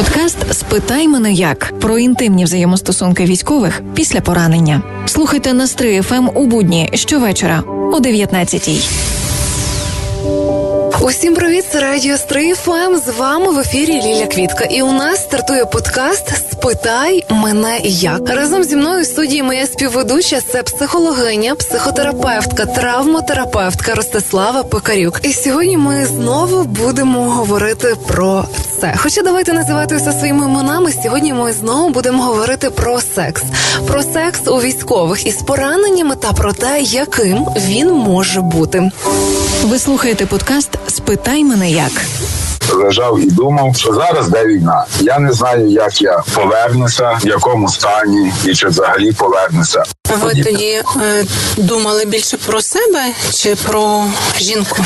Подкаст Спитай мене як про інтимні взаємостосунки військових після поранення. Слухайте на 3 FM у будні щовечора о 19-й. Усім привіт, це радіо Стрий ФМ. З вами в ефірі Ліля Квітка. І у нас стартує подкаст Спитай мене як разом зі мною в студії моя співведуча це психологиня, психотерапевтка, травмотерапевтка Ростислава Пекарюк. І сьогодні ми знову будемо говорити про це. Хоча давайте називати все своїми іменами. Сьогодні ми знову будемо говорити про секс, про секс у військових із пораненнями та про те, яким він може бути. Ви слухаєте подкаст Спитай мене як. лежав і думав, що зараз де війна. Я не знаю, як я повернуся, в якому стані і чи взагалі повернуся. Ви тоді е, думали більше про себе чи про жінку?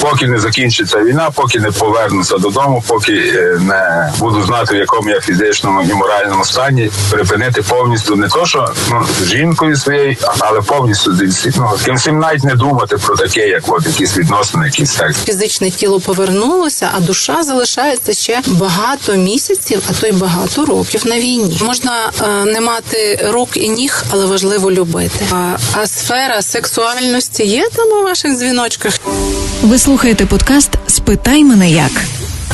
Поки не закінчиться війна, поки не повернуся додому, поки е, не буду знати, в якому я фізичному і моральному стані, припинити повністю не то, що ну жінкою своєю, але повністю ну, ким всім навіть не думати про таке, як от якісь відносини, якісь секс. Фізичне тіло повернулося, а душа залишається ще багато місяців, а то й багато років на війні. Можна е, не мати рук і ніг, але важливо любити. А, а сфера сексуальності є там у ваших дзвіночках? Ви слухаєте подкаст Спитай мене як.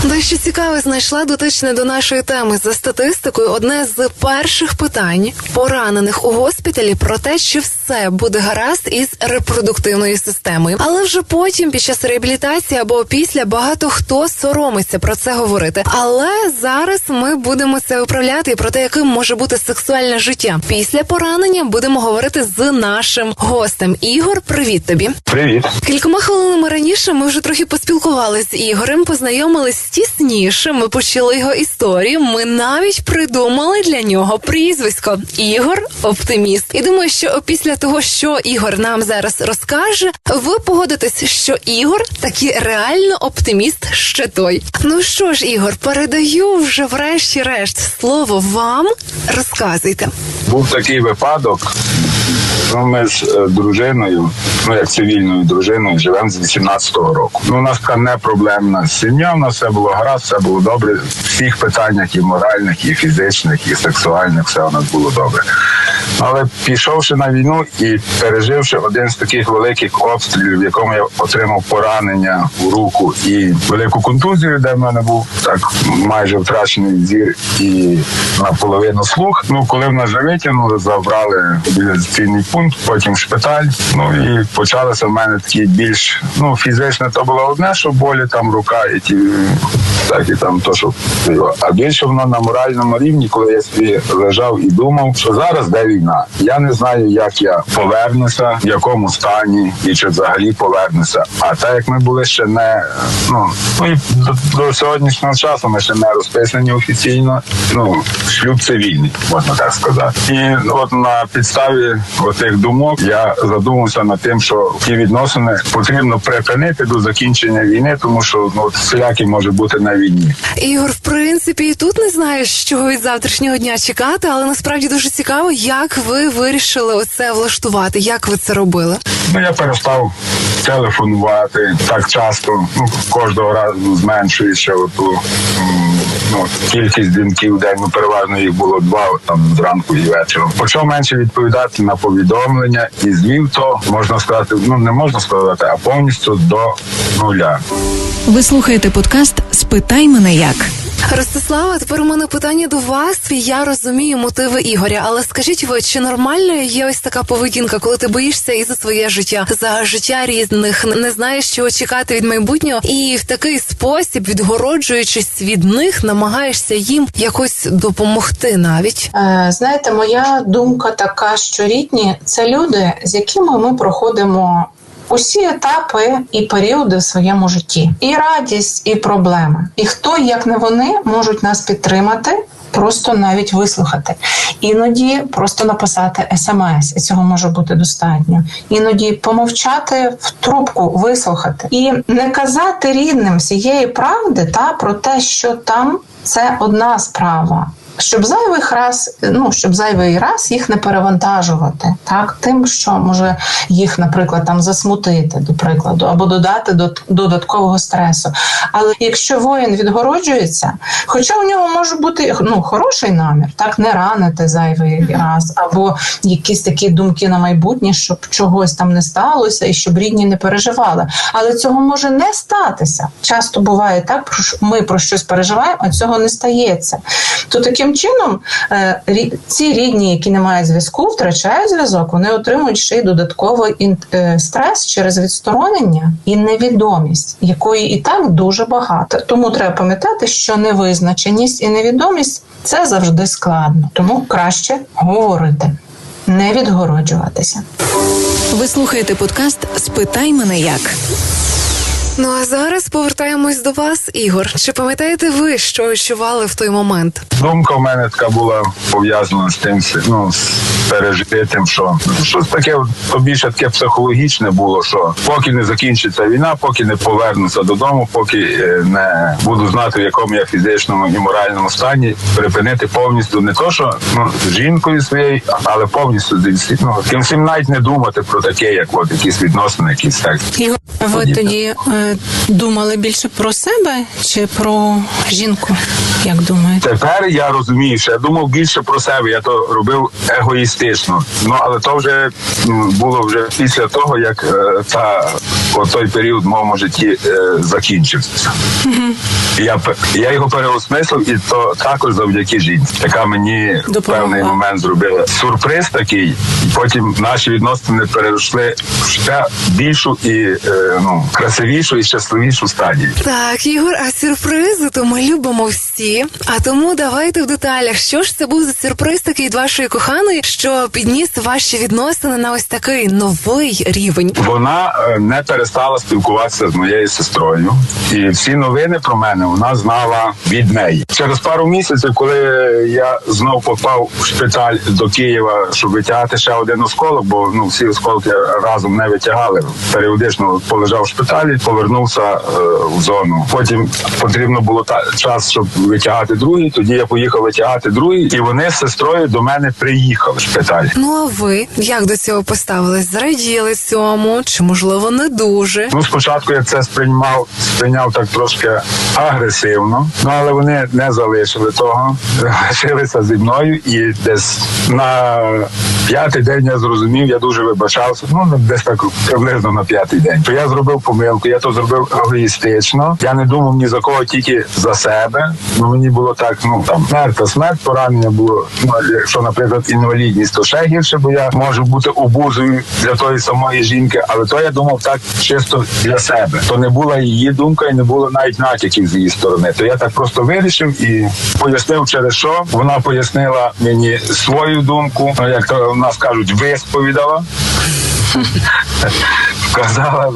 Дещо цікаве знайшла дотичне до нашої теми за статистикою. Одне з перших питань поранених у госпіталі про те, чи все буде гаразд із репродуктивною системою. Але вже потім, під час реабілітації або після, багато хто соромиться про це говорити. Але зараз ми будемо це виправляти і про те, яким може бути сексуальне життя. Після поранення будемо говорити з нашим гостем. Ігор, привіт тобі. Привіт. Кількома хвилинами раніше ми вже трохи поспілкувалися з Ігорем, познайомились тісніше. Ми почули його історію. Ми навіть придумали для нього прізвисько Ігор Оптиміст. І думаю, що після того, що Ігор нам зараз розкаже, ви погодитесь, що Ігор таки реально оптиміст ще той. Ну що ж, Ігор, передаю вже врешті-решт слово вам. Розказуйте. Був такий випадок. Ну, ми з е, дружиною, ну як цивільною дружиною, живемо з 18-го року. Ну, у нас така не проблемна сім'я, у нас все було гаразд, все було добре. В всіх питаннях і моральних, і фізичних, і сексуальних, все у нас було добре. Але пішовши на війну і переживши один з таких великих обстрілів, в якому я отримав поранення у руку і велику контузію, де в мене був так майже втрачений зір і наполовину слух. Ну, коли в нас вже витягнули, забрали реабілітаційний пункт, потім шпиталь. Ну і почалося в мене такі більш ну фізичне, то було одне, що болі там рука, і ті так і там то, що а більше воно на моральному рівні, коли я собі лежав і думав, що зараз де війна. Я не знаю, як я повернуся, в якому стані і чи взагалі повернуся. А так як ми були ще не ну до, до сьогоднішнього часу ми ще не розписані офіційно. Ну шлюб цивільний, можна так сказати. І от на підставі тих думок я задумався над тим, що ті відносини потрібно припинити до закінчення війни, тому що ну всілякі може бути на війні. Ігор, в принципі, і тут не знаєш, що від завтрашнього дня чекати, але насправді дуже цікаво, як ви вирішили оце влаштувати, як ви це робили. Ну я перестав телефонувати так часто. Ну кожного разу зменшуючи оту ну кількість дзвінків день. Ну переважно їх було два там зранку і вечором. Почав менше відповідати на повідомлення і звів то можна сказати, ну не можна сказати, а повністю до нуля. Ви слухаєте подкаст Спитай мене як. Ростислава, тепер у мене питання до вас. Я розумію мотиви Ігоря, але скажіть ви, чи нормальною є ось така поведінка, коли ти боїшся і за своє життя, за життя різних, не знаєш, що чекати від майбутнього, і в такий спосіб, відгороджуючись від них, намагаєшся їм якось допомогти навіть. Е, Знаєте, моя думка така, що рідні це люди, з якими ми проходимо. Усі етапи і періоди в своєму житті, і радість, і проблеми. І хто, як не вони, можуть нас підтримати, просто навіть вислухати. Іноді просто написати смс, і цього може бути достатньо. Іноді помовчати в трубку, вислухати і не казати рідним всієї правди та про те, що там це одна справа. Щоб зайвих раз, ну щоб зайвий раз їх не перевантажувати, так тим, що може їх, наприклад, там засмутити, до прикладу, або додати до додаткового стресу. Але якщо воїн відгороджується, хоча у нього може бути ну хороший намір, так не ранити зайвий раз, або якісь такі думки на майбутнє, щоб чогось там не сталося, і щоб рідні не переживали. Але цього може не статися. Часто буває так, ми про щось переживаємо, а цього не стається. То таким чином е, ці рідні, які не мають зв'язку, втрачають зв'язок, вони отримують ще й додатковий е, стрес через відсторонення і невідомість, якої і так дуже багато. Тому треба пам'ятати, що невизначеність і невідомість це завжди складно, тому краще говорити, не відгороджуватися. Ви слухаєте подкаст Спитай мене як. Ну а зараз повертаємось до вас, Ігор. Чи пам'ятаєте ви, що відчували в той момент? Думка в мене така була пов'язана з тим, ну, з пережитим, що щось таке то більше таке психологічне було, що поки не закінчиться війна, поки не повернуся додому, поки е, не буду знати, в якому я фізичному і моральному стані, припинити повністю не то, що ну, з жінкою своєю, але повністю всім, ну, тим всім навіть не думати про таке, як от якісь відносини, якісь так. Ви тоді е, думали більше про себе чи про жінку? Як думаєте? Тепер я розумію, що я думав більше про себе. Я то робив егоїстично. Ну але то вже було вже після того, як е, та той період в моєму житті е, закінчився. Я я його переосмислив, і то також завдяки жінці, яка мені в певний момент зробила сюрприз такий. І потім наші відносини перейшли в ще більшу і е, ну красивішу і щасливішу стадію. Так, Ігор, а сюрпризи то ми любимо всі. А тому давайте в деталях. Що ж це був за сюрприз такий від вашої коханої, що підніс ваші відносини на ось такий новий рівень? Вона е, не перестала спілкуватися з моєю сестрою, і всі новини про мене вона знала від неї. Через пару місяців, коли я знов попав в шпиталь до Києва, щоб витягати ще один осколок, бо ну всі осколки разом не витягали. Періодично полежав в шпиталі, повернувся е, в зону. Потім потрібно було та час, щоб витягати другий. Тоді я поїхав витягати другий, і вони з сестрою до мене приїхали в шпиталь. Ну а ви як до цього поставились? Зраділи цьому? Чи можливо не дуже? Ну, спочатку я це сприймав, сприйняв так трошки агресивно, ну але вони не залишили того, лишилися зі мною, і десь на п'ятий день я зрозумів, я дуже вибачався. Ну десь так приблизно на п'ятий день. То я зробив помилку, я то зробив егоїстично. Я не думав ні за кого, тільки за себе. Ну мені було так, ну там смерть та смерть, поранення було. Ну якщо, наприклад, інвалідність, то ще гірше, бо я можу бути обузою для тої самої жінки, але то я думав так чисто для себе. То не була її думка і не було навіть натяків з її сторони. То я так просто вирішив і пояснив, через що вона пояснила мені свою думку, ну, як то в нас кажуть, висповідала. Сказала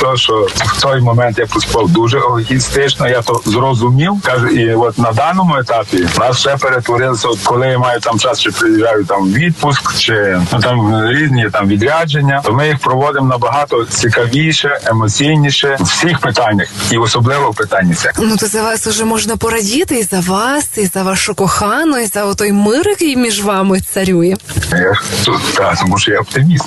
то, що в той момент я поступав дуже егоїстично, я то зрозумів. Каже, і от на даному етапі нас все перетворилося. От коли я маю там час, чи приїжджаю там відпуск, чи ну там різні там відрядження, то ми їх проводимо набагато цікавіше, емоційніше в всіх питаннях, і особливо в питанні сексу. Ну то за вас уже можна порадіти і за вас, і за вашу кохану, і за той мир, який між вами царює. Я ж тут та, тому що я оптиміст.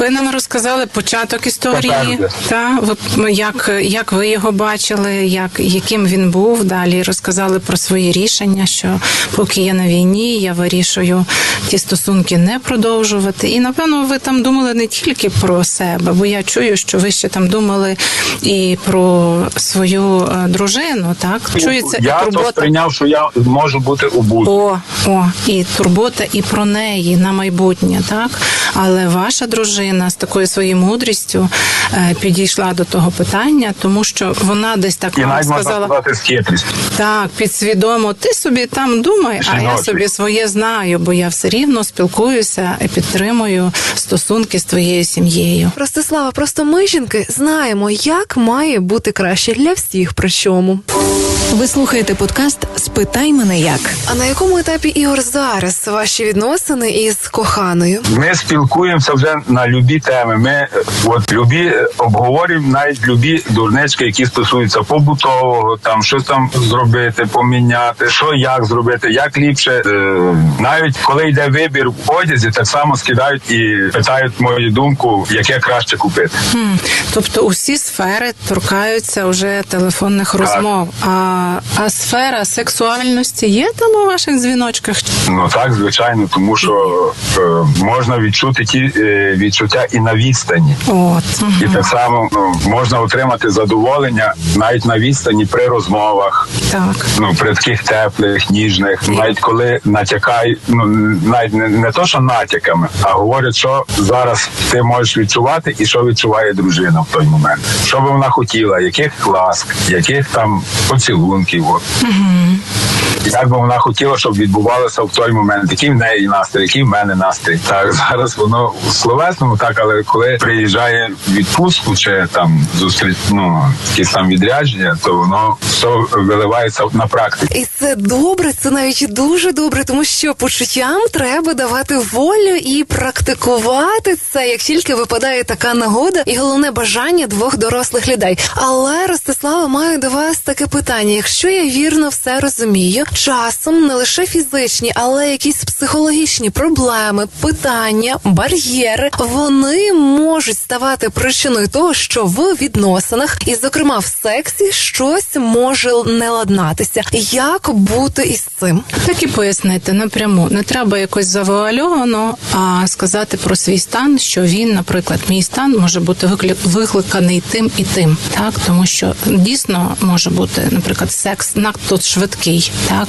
Ви нам розказали початок історії, Попереду. та ви як, як ви його бачили, як яким він був. Далі розказали про свої рішення, що поки я на війні, я вирішую ті стосунки не продовжувати. І напевно, ви там думали не тільки про себе, бо я чую, що ви ще там думали і про свою е, дружину. Так чується і я то сприйняв, що я можу бути обузою. О, о, і турбота і про неї на майбутнє, так? Але ваша дружина з такою своєю мудрістю е, підійшла до того питання, тому що вона десь так можна сказала. з. Так, підсвідомо, ти собі там думай, а я собі своє знаю, бо я все рівно спілкуюся і підтримую стосунки з твоєю сім'єю. Ростислава, просто ми жінки знаємо, як має бути краще для всіх. Причому Ви слухаєте подкаст Спитай мене як. А на якому етапі Ігор зараз ваші відносини із коханою? Ми спілкуємося вже на любі теми. Ми от любі обговорюємо навіть любі дурнички, які стосуються побутового, там щось там зробити, поміняти, що як зробити, як ліпше. Е, навіть коли йде вибір в одязі, так само скидають і питають мою думку, яке краще купити. Хм. Тобто усі сфери торкаються вже телефонних розмов. А, а сфера сексуальності є там у ваших дзвіночках? Ну так, звичайно, тому що е, можна відчути ті е, відчуття і на відстані. От І так само ну, можна отримати задоволення навіть на відстані при розмовах, так. ну при таких теплих, ніжних, навіть коли натякай, ну навіть не, не то, що натяками, а говорять, що зараз ти можеш відчувати і що відчуває дружина в той момент. Що би вона хотіла, яких ласк, яких там поцілунків. От. Як би вона хотіла, щоб відбувалося в той момент, який в неї настрій, який в мене настрій. Так зараз воно в словесному, так, але коли приїжджає відпустку чи там зустріч, ну якісь там відрядження, то воно все виливається на практику. І це добре, це навіть дуже добре, тому що почуттям треба давати волю і практикувати це, як тільки випадає така нагода, і головне бажання двох дорослих людей. Але Ростислава маю до вас таке питання: якщо я вірно все розумію, часом не лише фізичні, але якісь психологічні проблеми, питання, бар'єри, вони можуть ставати причиною того, що в відносинах, і зокрема в сексі, щось може не ладнатися. Як бути із цим? Так і пояснити напряму. Не треба якось завуальовано, а сказати про свій стан, що він, наприклад, мій стан може бути виклик- викликаний тим і тим, так тому що дійсно може бути, наприклад, секс надто швидкий, так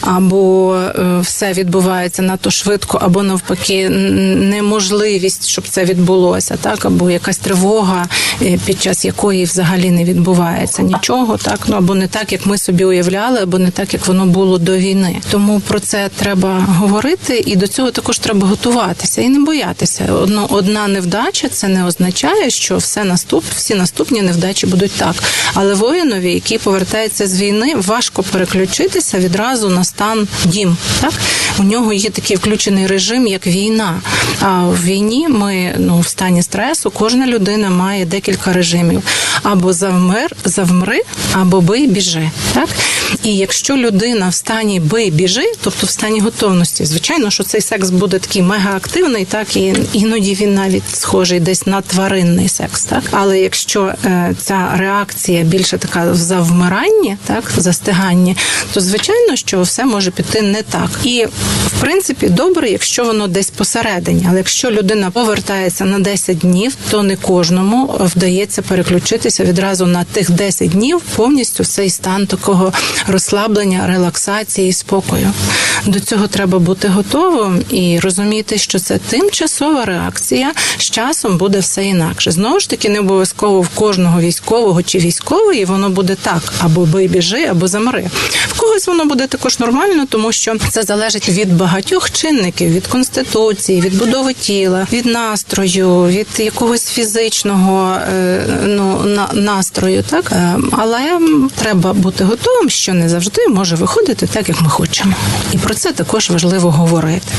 або е, все відбувається надто швидко, або навпаки, неможливість, щоб це відбулося, так або якась тривога, е, під час якої взагалі не відбувається нічого, так ну або не так, як ми собі уявляли, або не так, як воно було до війни. Тому про це треба говорити, і до цього також треба готуватися і не боятися. Одно одна невдача це не означає, що все наступ, всі наступні невдачі будуть так. Але воїнові, який повертається з війни, важко переключитися відразу на стан дім. Так у нього є такий включений режим, як війна. А в війні ми ну в стані стресу кожна людина має декілька режимів: або завмер, завмри, або бий, біжи. Так і якщо людина в стані бий, біжи, тобто в стані готовності, звичайно, що цей секс буде такий мегаактивний, так і іноді він навіть схожий десь на тваринний секс. Так, але якщо е, ця реакція більше така в завмиранні, так застиганні, то звичайно, що все може піти не так. І в принципі добре, якщо воно десь посередині. Але якщо людина повертається на 10 днів, то не кожному вдається переключитися відразу на тих 10 днів повністю в цей стан такого розслаблення, релаксації, спокою. До цього треба бути готовим і розуміти, що це тимчасова реакція. З часом буде все інакше. Знову ж таки, не обов'язково в кожного військового чи військової воно буде так: або бий біжи, або замри. Когось воно буде також нормально, тому що це залежить від багатьох чинників: від конституції, від будови тіла, від настрою, від якогось фізичного е, ну на настрою, так Е, але треба бути готовим, що не завжди може виходити так, як ми хочемо, і про це також важливо говорити.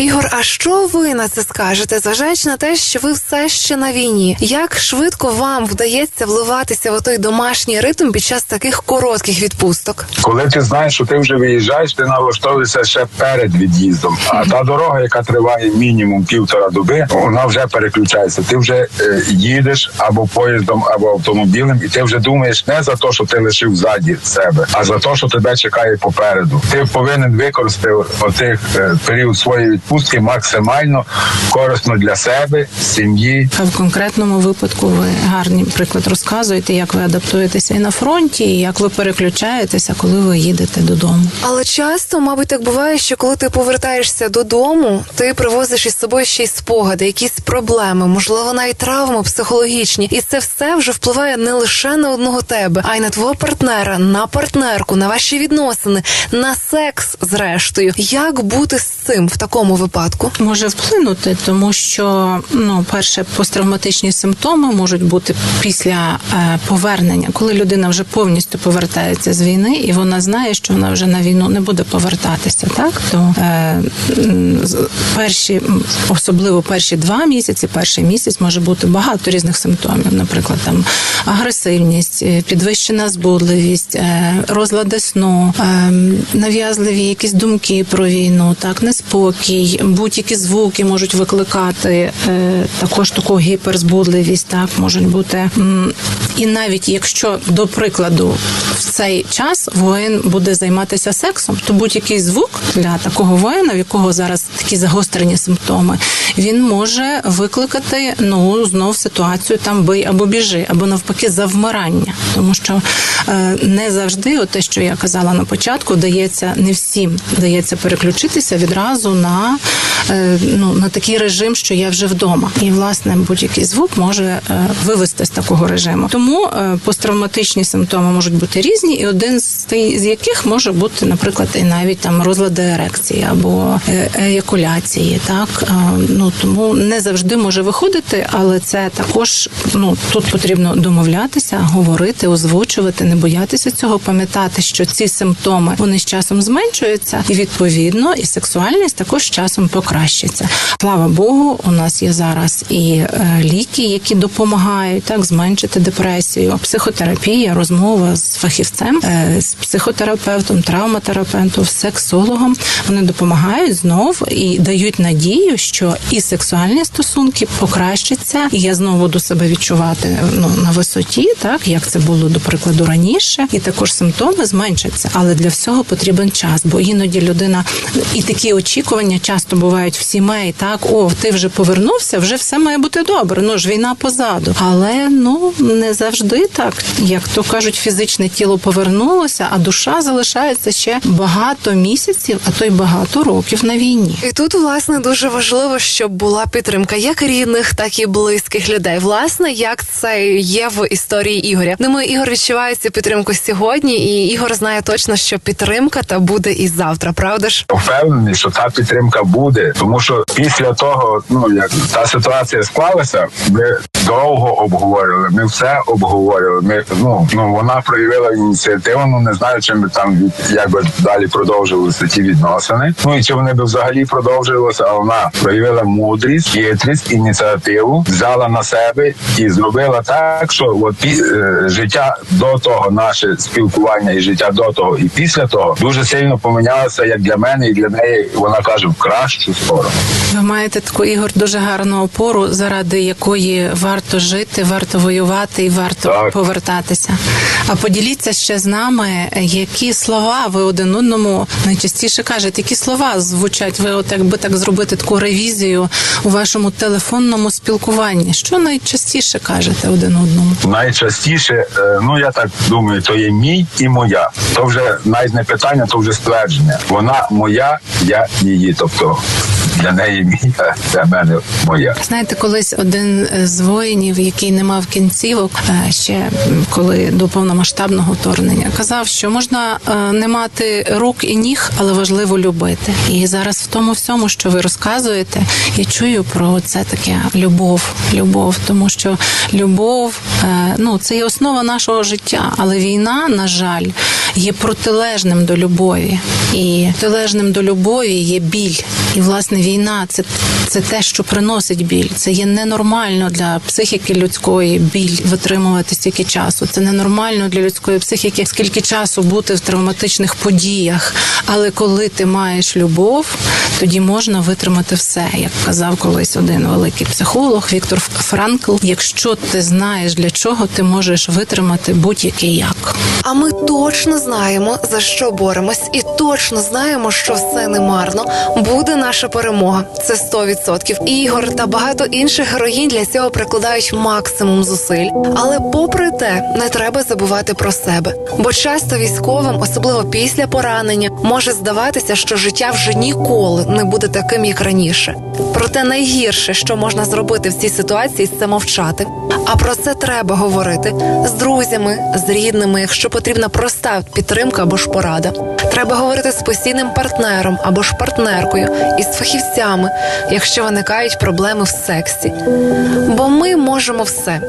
Ігор, а що ви на це скажете, зважаючи на те, що ви все ще на війні? Як швидко вам вдається вливатися в той домашній ритм під час таких коротких відпусток? Коли ти знаєш, що ти вже виїжджаєш, ти налаштовуєшся ще перед від'їздом. А та дорога, яка триває мінімум півтора доби, вона вже переключається. Ти вже е, їдеш або поїздом, або автомобілем, і ти вже думаєш не за те, що ти лишив ззаді себе, а за те, що тебе чекає попереду. Ти повинен використати отих е, період своєї відпустки максимально корисно для себе, сім'ї. А в конкретному випадку ви гарний приклад розказуєте, як ви адаптуєтеся і на фронті, і як ви переключаєтеся, коли ви їдете додому. Але часто, мабуть, так буває, що коли ти повертаєшся додому, ти привозиш із собою ще й спогади, якісь проблеми, можливо, навіть травми психологічні, і це все вже впливає не лише на одного тебе, а й на твого партнера, на партнерку, на ваші відносини, на секс, зрештою. Як бути з цим в такому випадку? Може вплинути, тому що ну, перше, посттравматичні симптоми можуть бути після е, повернення, коли людина вже повністю повертається з війни, і вона знає, що вона вже на війну не буде повертатися. Так то е, перші, особливо перші два місяці, перший місяць може бути багато різних симптомів, наприклад, там агресивність, е, підвищена збудливість, е, розлади сну, е, нав'язливі якісь думки про війну, так неспокій, будь-які звуки можуть викликати е, також таку гіперзбудливість, так можуть бути. І навіть якщо, до прикладу, в цей час воїн буде займатися сексом, то будь-який звук для такого воїна, в якого зараз такі загострені симптоми, він може викликати ну знов ситуацію там бий або біжи, або навпаки завмирання, тому що е, не завжди, от те, що я казала на початку, дається не всім дається переключитися відразу на, е, ну, на такий режим, що я вже вдома. І власне будь-який звук може е, вивести з такого режиму. Тому е, посттравматичні симптоми можуть бути різні, і один з з яких може бути, наприклад, і навіть там розлади ерекції або е, еякуляції. Так Е, ну тому не завжди може виходити, але це також ну тут потрібно домовлятися, говорити, озвучувати, не боятися цього, пам'ятати, що ці симптоми вони з часом зменшуються, і відповідно і сексуальність також з часом покращиться. Слава Богу, у нас є зараз і е, ліки, які допомагають так зменшити депресію, психотерапія, розмова з фахівцем, е, з психотерапевтом, травматерапевтом, сексологом. Вони допомагають знов і дають надію, що і сексуальні стосунки покращаться, і я знову буду себе відчувати ну на висоті, так як це було до прикладу раніше, і також симптоми зменшаться. Але для всього потрібен час, бо іноді людина і такі очікування часто бувають в сімей. Так, о, ти вже повернувся, вже все має бути добре. Ну ж війна позаду. Але ну не завжди так. Як то кажуть, фізичне тіло повернулося, а душа залишається ще багато місяців, а то й багато років на війні. І тут, власне, дуже важливо, щоб була підтримка як рідних, так і близьких людей. Власне, як це є в історії Ігоря. Думаю, Ігор відчуває цю підтримку сьогодні, і Ігор знає точно, що підтримка та буде і завтра. Правда ж? Впевнений, що та підтримка буде, тому що після того, ну як та ситуація склалася, ми довго обговорювали. Ми все обговорювали. Ми ну ну вона проявила ініціативу. Ну не знаю, чим би там від як би далі продовжилися ті відносини. Ну і чи вони би взагалі продовжилися, а вона проявила мудрість, хитрість, ініціативу, взяла на себе і зробила так, що от пі- е, життя до того, наше спілкування і життя до того, і після того дуже сильно помінялося як для мене, і для неї. Вона каже в кращу сторону. Ви маєте таку ігор дуже гарну опору, заради якої варто жити, варто воювати і варто Так. повертатися. А поділіться ще з нами, які слова ви один одному найчастіше кажете, які слова звучать. Ви от якби так зробити таку ревізію у вашому телефонному спілкуванні. Що найчастіше кажете один одному? Найчастіше, е, ну я так думаю, то є мій і моя. То вже навіть не питання, то вже ствердження. Вона моя, я її. Тобто для неї мій, а для мене моя. Знаєте, колись один з воїнів, який не мав кінцівок, е, ще коли до повномасштабного вторгнення, казав, що можна е, не мати рук і ніг, але важливо любити. І зараз в тому всьому, що ви розказуєте, я чую про це таке любов, любов, тому що любов е, ну це є основа нашого життя, але війна, на жаль, є протилежним до любові, і протилежним до любові є біль. І власне війна це, це те, що приносить біль. Це є ненормально для психіки людської біль витримувати стільки часу. Це ненормально для людської психіки, скільки часу бути в травматичних подіях. Але коли ти маєш любов, тоді можна витримати все, як казав колись один великий психолог Віктор Франкл. Якщо ти знаєш для чого ти можеш витримати будь-який як. А ми точно знаємо за що боремось, і точно знаємо, що все не марно. Буде наша перемога. Це 100%. Ігор та багато інших героїнь для цього прикладають максимум зусиль. Але, попри те, не треба забувати про себе. Бо часто військовим, особливо після поранення, може здаватися, що життя вже ніколи не буде таким, як раніше. Проте найгірше, що можна зробити в цій ситуації, це мовчати. А про це треба говорити з друзями, з рідними, якщо потрібна проста підтримка або ж порада. Треба говорити з постійним партнером або ж партнеркою і з фахівцями, якщо виникають проблеми в сексі. Бо ми можемо все.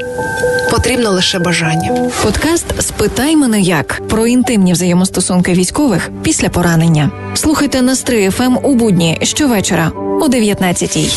Потрібно лише бажання. Подкаст Спитай мене як про інтимні взаємостосунки військових після поранення. Слухайте на 3FM у будні щовечора о 19-й.